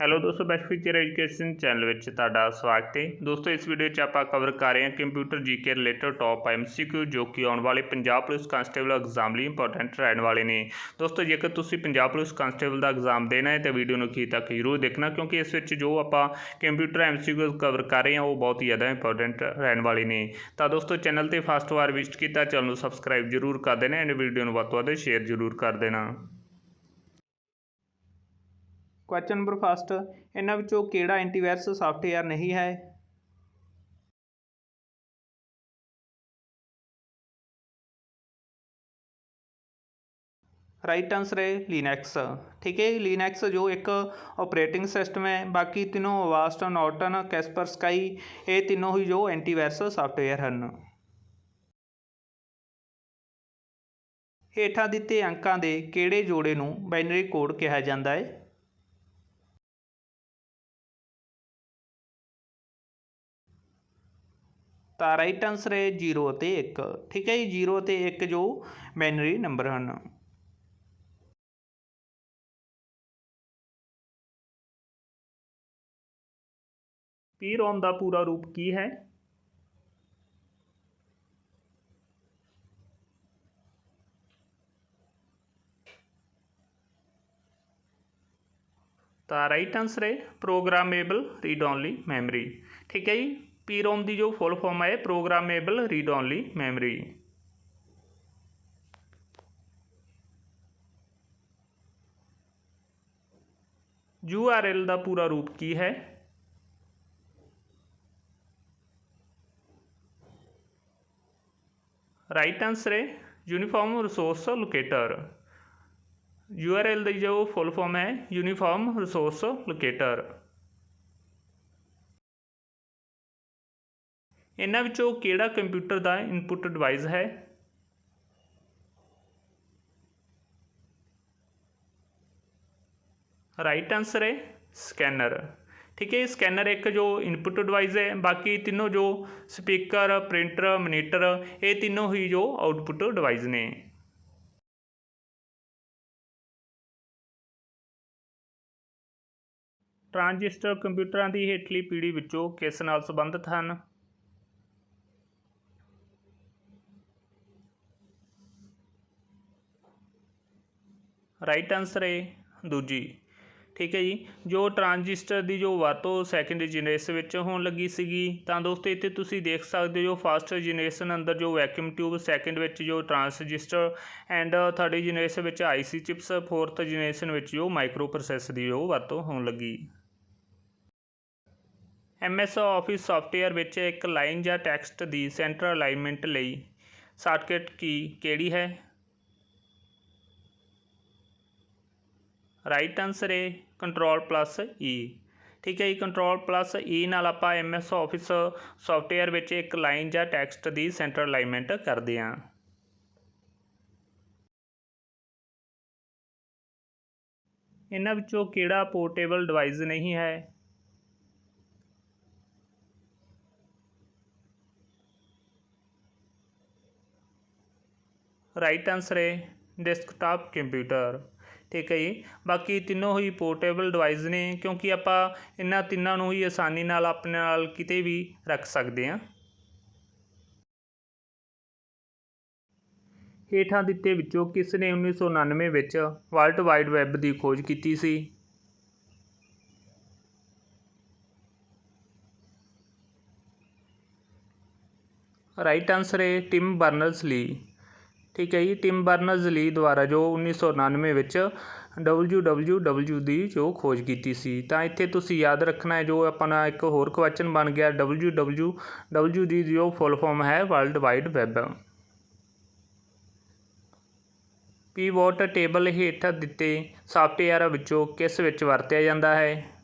Hello ਦੋਸਤੋ best feature education channel ਵਿੱਚ ਤੁਹਾਡਾ ਸਵਾਗਤ ਹੈ। ਦੋਸਤੋ, ਇਸ ਵੀਡੀਓ 'ਚ ਆਪਾਂ ਕਵਰ ਕਰ ਰਹੇ ਹਾਂ computer GK related top MCQ ਜੋ ਕਿ ਆਉਣ ਵਾਲੇ ਪੰਜਾਬ ਪੁਲਿਸ ਕਾਂਸਟੇਬਲ ਐਗਜ਼ਾਮ ਲਈ ਇੰਪੋਰਟੈਂਟ ਰਹਿਣ ਵਾਲੇ ਨੇ। ਦੋਸਤੋ, ਜੇਕਰ ਤੁਸੀਂ ਪੰਜਾਬ ਪੁਲਿਸ ਕਾਂਸਟੇਬਲ ਦਾ ਐਗਜ਼ਾਮ ਦੇਣਾ ਹੈ ਤਾਂ ਵੀਡੀਓ ਨੂੰ ਅਖੀਰ ਤੱਕ ਜ਼ਰੂਰ ਦੇਖਣਾ ਕਿਉਂਕਿ ਇਸ ਵਿੱਚ ਜੋ ਆਪਾਂ ਕੰਪਿਊਟਰ ਐਮਸੀਕਿਊ ਕਵਰ ਕਰ ਰਹੇ ਹਾਂ, ਉਹ ਬਹੁਤ ਹੀ ਜ਼ਿਆਦਾ ਇੰਪੋਰਟੈਂਟ ਰਹਿਣ ਵਾਲੇ ਨੇ। ਤਾਂ ਦੋਸਤੋ ਚੈਨਲ ਤੇ ਫਸਟ ਵਾਰ ਵਿਜ਼ਿਟ ਕੀਤਾ, ਚੈਨਲ ਨੂੰ ਸਬਸਕ੍ਰਾਈਬ ਜ਼ਰੂਰ ਕਰ ਦੇਣਾ ਐਂਡ ਵੀਡੀਓ ਨੂੰ ਵੱਧ ਤੋਂ ਵੱਧ ਸ਼ੇਅਰ ਜ਼ਰੂਰ ਕਰ ਦੇਣਾ। ਕੁਐਸਚਨ ਨੰਬਰ ਫਸਟ ਇਹਨਾਂ ਵਿੱਚੋਂ ਕਿਹੜਾ ਐਂਟੀਵਾਇਰਸ ਸਾਫਟਵੇਅਰ ਨਹੀਂ ਹੈ? ਰਾਈਟ ਆਨਸਰ ਹੈ ਲਿਨੈਕਸ ਠੀਕ ਹੈ ਲਿਨੈਕਸ ਜੋ ਇੱਕ ਆਪਰੇਟਿੰਗ ਸਿਸਟਮ ਹੈ, ਬਾਕੀ ਤਿੰਨੋਂ ਵਾਸਟ ਨੋਰਟਨ ਕੈਸਪਰ ਸਕਾਈ ਇਹ ਤਿੰਨੋਂ ਹੀ ਜੋ ਐਂਟੀਵਾਇਰਸ ਸੌਫਟਵੇਅਰ ਹਨ। ਹੇਠਾਂ ਦਿੱਤੇ ਅੰਕਾਂ ਦੇ ਕਿਹੜੇ ਜੋੜੇ ਨੂੰ ਬਾਈਨਰੀ ਕੋਡ ਕਿਹਾ ਜਾਂਦਾ ਹੈ? ਤਾਂ ਰਾਈਟ ਆਨਸਰ ਹੈ 0 ਅਤੇ 1 ਠੀਕ ਹੈ ਜੀ 0 ਅਤੇ 1 ਜੋ ਬਾਈਨਰੀ ਨੰਬਰ ਹਨ। ਪੀਰ ਔਨ ਦਾ ਪੂਰਾ ਰੂਪ ਕੀ ਹੈ? ਤਾਂ ਰਾਈਟ ਆਨਸਰ ਹੈ ਪ੍ਰੋਗਰਾਮੇਬਲ ਰੀਡ ਓਨਲੀ ਮੈਮਰੀ ਠੀਕ ਹੈ ਜੀ ਪੀ ਰੋਮ ਦੀ ਜੋ ਫੁੱਲ ਫਾਰਮ ਹੈ programmable read only memory U R L ਦਾ ਪੂਰਾ ਰੂਪ ਕੀ ਹੈ? ਰਾਈਟ ਆਨਸਰ ਹੈ uniform resource locator U R L ਦੀ ਜੋ ਫੁੱਲ ਫਾਰਮ ਹੈ ਯੂਨੀਫਾਰਮ ਰਿਸੋਰਸ ਲੋਕੇਟਰ ਇਹਨਾਂ ਵਿੱਚੋਂ ਕਿਹੜਾ ਕੰਪਿਊਟਰ ਦਾ ਇਨਪੁਟ ਡਿਵਾਈਸ ਹੈ? ਰਾਈਟ ਆਨਸਰ ਹੈ ਸਕੈਨਰ ਠੀਕ ਹੈ ਸਕੈਨਰ ਇੱਕ ਜੋ ਇਨਪੁਟ ਡਿਵਾਈਸ ਹੈ, ਬਾਕੀ ਤਿੰਨੋਂ ਜੋ ਸਪੀਕਰ ਪ੍ਰਿੰਟਰ ਮਨੀਟਰ ਇਹ ਤਿੰਨੋਂ ਹੀ ਜੋ ਆਊਟਪੁੱਟ ਡਿਵਾਈਸ ਨੇ। ਟ੍ਰਾਂਜਿਸਟਰ ਕੰਪਿਊਟਰਾਂ ਦੀ ਹੇਠਲੀ ਪੀੜ੍ਹੀ ਵਿੱਚੋਂ ਕਿਸ ਨਾਲ ਸੰਬੰਧਿਤ ਹਨ? ਰਾਈਟ ਆਨਸਰ ਹੈ ਦੂਜੀ। ਠੀਕ ਹੈ ਜੀ। ਜੋ ਟਰਾਂਜਿਸਟਰ ਦੀ ਜੋ ਵਰਤੋਂ ਸੈਕੰਡ ਜਨਰੇਸ਼ਨ ਵਿੱਚ ਹੋਣ ਲੱਗੀ ਸੀਗੀ, ਤਾਂ ਦੋਸਤੋ ਇੱਥੇ ਤੁਸੀਂ ਦੇਖ ਸਕਦੇ ਹੋ ਫਸਟ ਜਨਰੇਸ਼ਨ ਅੰਦਰ ਜੋ ਵੈਕਿਊਮ ਟਿਊਬ ਸੈਕੰਡ ਵਿੱਚ ਜੋ ਟਰਾਂਸਜਿਸਟਰ ਐਂਡ ਥਰਡ ਜਨਰੇਸ਼ਨ ਵਿੱਚ ਆਈਸੀ ਚਿਪਸ ਫੋਰਥ ਜਨਰੇਸ਼ਨ ਵਿੱਚ ਜੋ ਮਾਈਕਰੋ ਪ੍ਰੋਸੈਸ ਦੀ ਜੋ ਵਰਤੋਂ ਹੋਣ ਲੱਗੀ। ਐਮਐਸ ਆਫਿਸ ਸੌਫਟਵੇਅਰ ਵਿੱਚ ਇੱਕ ਲਾਈਨ ਜਾਂ ਟੈਕਸਟ ਦੀ ਸੈਂਟਰ ਅਲਾਈਨਮੈਂਟ ਲਈ ਸ਼ਾਰਟਕਟ ਕੀ ਕਿਹੜੀ ਹੈ? ਰਾਈਟ ਆਨਸਰ ਹੈ ਕੰਟਰੋਲ ਪਲੱਸ ਈ ਠੀਕ ਹੈ ਜੀ ਕੰਟਰੋਲ ਪਲੱਸ ਈ ਨਾਲ ਆਪਾਂ ਐਮਐਸ ਆਫਿਸ ਸੌਫਟਵੇਅਰ ਵਿੱਚ ਇੱਕ ਲਾਈਨ ਜਾਂ ਟੈਕਸਟ ਦੀ ਸੈਂਟਰ ਅਲਾਈਨਮੈਂਟ ਕਰਦੇ ਹਾਂ। ਇਹਨਾਂ ਵਿੱਚੋਂ ਕਿਹੜਾ ਪੋਰਟੇਬਲ ਡਿਵਾਈਸ ਨਹੀਂ ਹੈ? ਰਾਈਟ ਆਨਸਰ ਹੈ ਡੈਸਕਟਾਪ ਕੰਪਿਊਟਰ ਠੀਕ ਹੈ ਜੀ ਬਾਕੀ ਤਿੰਨੋਂ ਹੀ ਪੋਰਟੇਬਲ ਡਿਵਾਈਸ ਨੇ, ਕਿਉਂਕਿ ਆਪਾਂ ਇਹਨਾਂ ਤਿੰਨਾਂ ਨੂੰ ਹੀ ਆਸਾਨੀ ਨਾਲ ਆਪਣੇ ਨਾਲ ਕਿਤੇ ਵੀ ਰੱਖ ਸਕਦੇ ਹਾਂ। ਹੇਠਾਂ ਦਿੱਤੇ ਵਿੱਚੋਂ ਕਿਸ ਨੇ 1999 ਵਿੱਚ ਵਰਲਡ ਵਾਈਡ ਵੈਬ ਦੀ ਖੋਜ ਕੀਤੀ ਸੀ। ਰਾਈਟ ਆਨਸਰ ਹੈ ਟਿਮ ਬਰਨਰਸ ਲੀ ਠੀਕ ਹੈ ਜੀ ਟਿਮ ਬਰਨਰਸ ਲੀ ਦੁਆਰਾ ਜੋ 1999 ਵਿੱਚ www ਦੀ ਜੋ ਖੋਜ ਕੀਤੀ ਸੀ। ਤਾਂ ਇੱਥੇ ਤੁਸੀਂ ਯਾਦ ਰੱਖਣਾ ਹੈ, ਜੋ ਆਪਣਾ ਇੱਕ ਹੋਰ ਕੁਐਸਚਨ ਬਣ ਗਿਆ ਡਬਲਯੂ ਡਬਲਿਊ ਡਬਲਯੂ ਦੀ ਜੋ ਫੁੱਲ ਫਾਰਮ ਹੈ world wide web pivot table ਹੇਠ ਦਿੱਤੇ ਸਾਫਟਵੇਅਰ ਵਿੱਚੋਂ ਕਿਸ ਵਿੱਚ ਵਰਤਿਆ ਜਾਂਦਾ ਹੈ?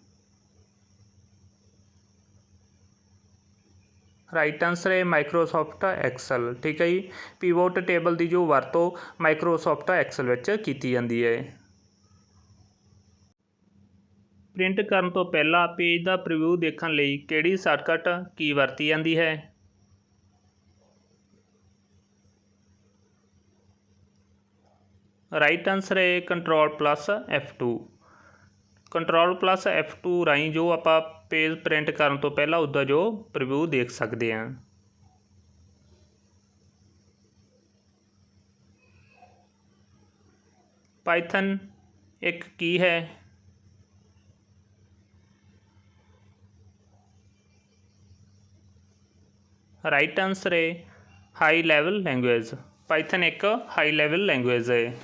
ਰਾਈਟ ਆਨਸਰ ਹੈ ਮਾਈਕਰੋਸਾਫਟ ਐਕਸਲ ਠੀਕ ਹੈ ਜੀ? ਪੀਵੋਟ ਟੇਬਲ ਦੀ ਜੋ ਵਰਤੋਂ ਮਾਈਕਰੋਸਾਫਟ ਐਕਸਲ ਵਿੱਚ ਕੀਤੀ ਜਾਂਦੀ ਹੈ। ਪ੍ਰਿੰਟ ਕਰਨ ਤੋਂ ਪਹਿਲਾਂ ਪੇਜ ਦਾ ਪ੍ਰੀਵਿਊ ਦੇਖਣ ਲਈ ਕਿਹੜੀ ਸ਼ਾਰਟਕਟ ਕੀ ਵਰਤੀ ਜਾਂਦੀ ਹੈ? ਰਾਈਟ ਆਨਸਰ ਹੈ control plus F2 control plus F2 ਰਾਹੀਂ ਜੋ ਆਪਾਂ ਪੇਜ ਪ੍ਰਿੰਟ ਕਰਨ ਤੋਂ ਪਹਿਲਾਂ ਉਹਦਾ ਜੋ ਪ੍ਰੀਵਿਊ ਦੇਖ ਸਕਦੇ ਹਾਂ। ਪਾਈਥਨ ਇੱਕ ਕੀ ਹੈ? ਰਾਈਟ ਆਨਸਰ ਹੈ ਹਾਈ ਲੈਵਲ ਲੈਂਗੁਏਜ ਪਾਈਥਨ ਇੱਕ ਹਾਈ ਲੈਵਲ ਲੈਂਗੁਏਜ ਹੈ।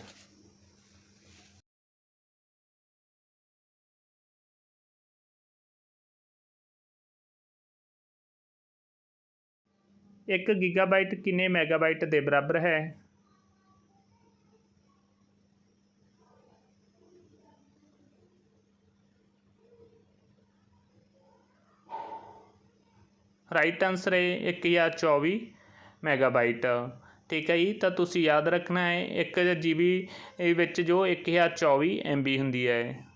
ਇੱਕ ਗੀਗਾਬਾਈਟ ਕਿੰਨੇ ਮੈਗਾਬਾਈਟ ਦੇ ਬਰਾਬਰ ਹੈ? ਰਾਈਟ ਆਨਸਰ ਹੈ 1024 ਮੈਗਾਬਾਈਟ ਠੀਕ ਹੈ ਜੀ, ਤਾਂ ਤੁਸੀਂ ਯਾਦ ਰੱਖਣਾ ਹੈ 1 ਜੀਬੀ ਵਿੱਚ ਜੋ 1024 ਐਮਬੀ ਹੁੰਦੀ ਹੈ।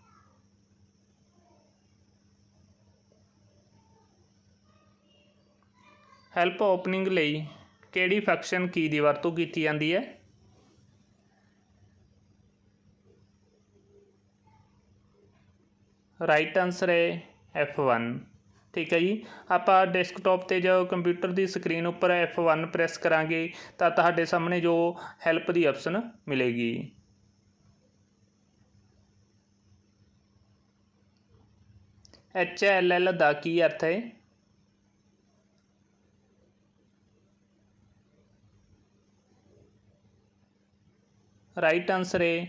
ਹੈਲਪ ਓਪਨਿੰਗ ਲਈ ਕਿਹੜੀ ਫੰਕਸ਼ਨ ਕੀ ਦੀ ਵਰਤੋਂ ਕੀਤੀ ਜਾਂਦੀ ਹੈ? ਰਾਈਟ ਆਨਸਰ ਹੈ F1 ਠੀਕ ਹੈ ਜੀ। ਆਪਾਂ ਡੈਸਕਟਾਪ ਤੇ ਜੋ ਕੰਪਿਊਟਰ ਦੀ ਸਕਰੀਨ ਉੱਪਰ F1 ਪ੍ਰੈਸ ਕਰਾਂਗੇ ਤਾਂ ਤੁਹਾਡੇ ਸਾਹਮਣੇ ਜੋ ਹੈਲਪ ਦੀ ਆਪਸ਼ਨ ਮਿਲੇਗੀ। ਐਚ ਐਲ ਐਲ ਦਾ ਕੀ ਅਰਥ ਹੈ? ਰਾਈਟ ਆਨਸਰ ਹੈ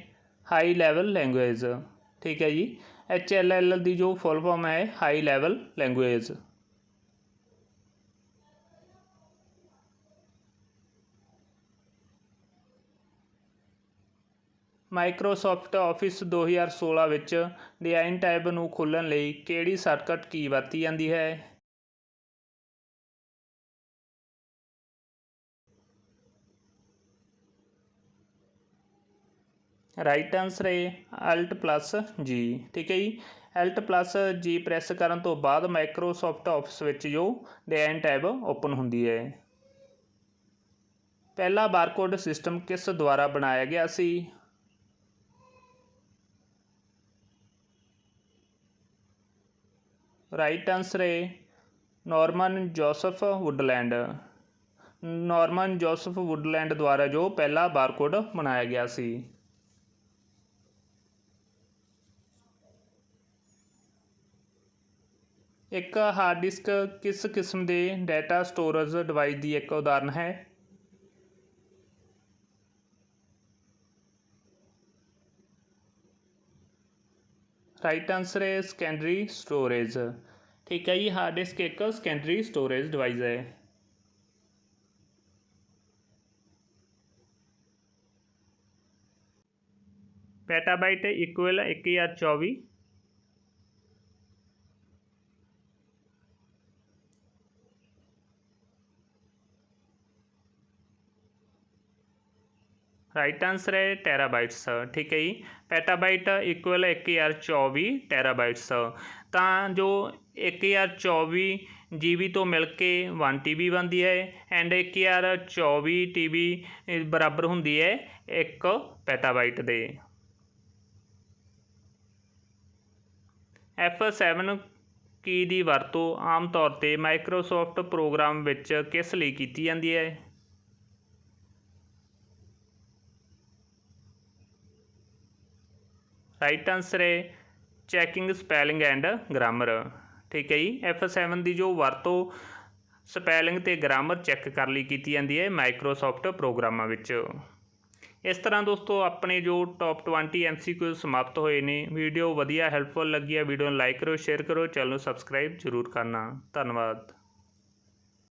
ਹਾਈ ਲੈਵਲ ਲੈਂਗੁਏਜ ਠੀਕ ਹੈ ਜੀ। ਐਚ ਐਲ ਐਲ ਦੀ ਜੋ ਫੁੱਲ ਫਾਰਮ ਹੈ high level language Microsoft Office 2016 ਵਿੱਚ ਡਿਜ਼ਾਈਨ ਟੈਬ ਨੂੰ ਖੋਲ੍ਹਣ ਲਈ ਕਿਹੜੀ ਸ਼ਾਰਟਕਟ ਕੀ ਵਰਤੀ ਜਾਂਦੀ ਹੈ? ਰਾਈਟ ਆਨਸਰ ਹੈ ਅਲਟ ਪਲੱਸ ਜੀ ਠੀਕ ਹੈ ਜੀ? ਅਲਟ ਪਲੱਸ ਜੀ ਪ੍ਰੈਸ ਕਰਨ ਤੋਂ ਬਾਅਦ ਮਾਈਕਰੋਸਾਫਟ ਆਫਿਸ ਵਿੱਚ ਜੋ ਡੈਨ ਟੈਬ ਓਪਨ ਹੁੰਦੀ ਹੈ। ਪਹਿਲਾ ਬਾਰਕੋਡ ਸਿਸਟਮ ਕਿਸ ਦੁਆਰਾ ਬਣਾਇਆ ਗਿਆ ਸੀ? ਰਾਈਟ ਆਨਸਰ ਹੈ Norman Joseph Woodland Norman Joseph Woodland ਦੁਆਰਾ ਜੋ ਪਹਿਲਾ ਬਾਰਕੋਡ ਬਣਾਇਆ ਗਿਆ ਸੀ। ਇੱਕ ਹਾਰਡ ਡਿਸਕ ਕਿਸ ਕਿਸਮ ਦੇ ਡਾਟਾ ਸਟੋਰੇਜ ਡਿਵਾਈਸ ਦੀ ਇੱਕ ਉਦਾਹਰਨ ਹੈ? ਰਾਈਟ ਆਨਸਰ ਹੈ ਸੈਕੰਡਰੀ ਸਟੋਰੇਜ ਠੀਕ ਹੈ ਜੀ ਹਾਰਡ ਡਿਸਕ ਇੱਕ ਸੈਕੰਡਰੀ ਸਟੋਰੇਜ ਡਿਵਾਈਸ ਹੈ। ਪੈਟਾਬਾਈਟ ਇਕੁਅਲ 1024 ਰਾਈਟ ਆਨਸਰ ਹੈ ਟੈਰਾਬਾਈਟਸ ਠੀਕ ਹੈ ਜੀ ਪੈਟਾਬਾਈਟ ਇਕੁਅਲ 1024 ਟੈਰਾਬਾਈਟਸ ਤਾਂ ਜੋ 1024 ਜੀਬੀ ਤੋਂ ਮਿਲ ਕੇ 1 ਟੀਬੀ ਬਣਦੀ ਹੈ ਐਂਡ 1024 ਟੀਬੀ ਬਰਾਬਰ ਹੁੰਦੀ ਹੈ 1 ਪੈਟਾਬਾਈਟ ਦੇ F7 ਕੀ ਦੀ ਵਰਤੋਂ ਆਮ ਤੌਰ ਤੇ ਮਾਈਕਰੋਸਾਫਟ ਪ੍ਰੋਗਰਾਮ ਵਿੱਚ ਕਿਸ ਲਈ ਕੀਤੀ ਜਾਂਦੀ ਹੈ ਰਾਈਟ ਆਨਸਰ ਹੈ ਚੈਕਿੰਗ, ਸਪੈਲਿੰਗ ਐਂਡ ਗ੍ਰਾਮਰ। ਠੀਕ ਹੈ ਜੀ F7 ਦੀ ਜੋ ਵਰਤੋਂ ਸਪੈਲਿੰਗ ਤੇ ਗ੍ਰਾਮਰ ਚੈੱਕ ਕਰਨ ਲਈ ਕੀਤੀ ਜਾਂਦੀ ਹੈ ਮਾਈਕਰੋਸਾਫਟ ਪ੍ਰੋਗਰਾਮਾਂ ਵਿੱਚ। ਇਸ ਤਰ੍ਹਾਂ ਦੋਸਤੋ, ਆਪਣੇ ਜੋ ਟੌਪ 20 ਐਮਸੀਕਿਊ ਸਮਾਪਤ ਹੋਏ ਨੇ। ਵੀਡੀਓ ਵਧੀਆ ਹੈਲਪਫੁਲ ਲੱਗੀ ਹੈ, ਵੀਡੀਓ ਨੂੰ ਲਾਈਕ ਕਰੋ ਸ਼ੇਅਰ ਕਰੋ, ਚੈਨਲ ਨੂੰ ਸਬਸਕ੍ਰਾਈਬ ਜ਼ਰੂਰ ਕਰਨਾ। ਧੰਨਵਾਦ।